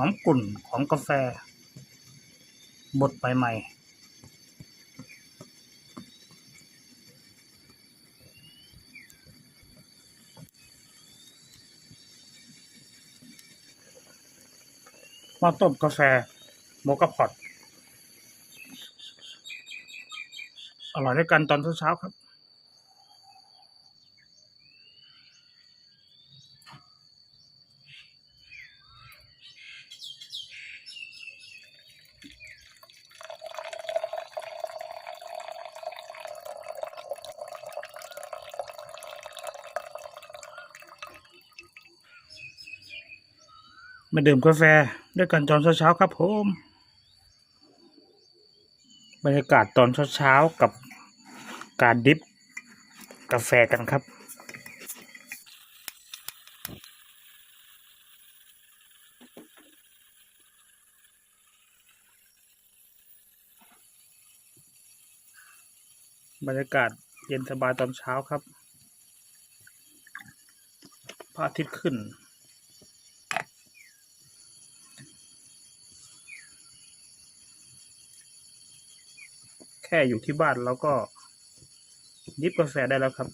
อมกลุ่นของกาแฟ บดใหม่ๆมาต้มกาแฟโมกาพอตอร่อยด้วยกันตอนเช้าๆครับ มาดื่มกาแฟด้วยกันตอนเช้าๆครับผมบรรยากาศตอนเช้าๆกับการดิฟกาแฟกันครับบรรยากาศเย็นสบายตอนเช้าครับพระอาทิตย์ขึ้น แค่อยู่ที่บ้านเราก็ ดิบกาแฟได้แล้วครับ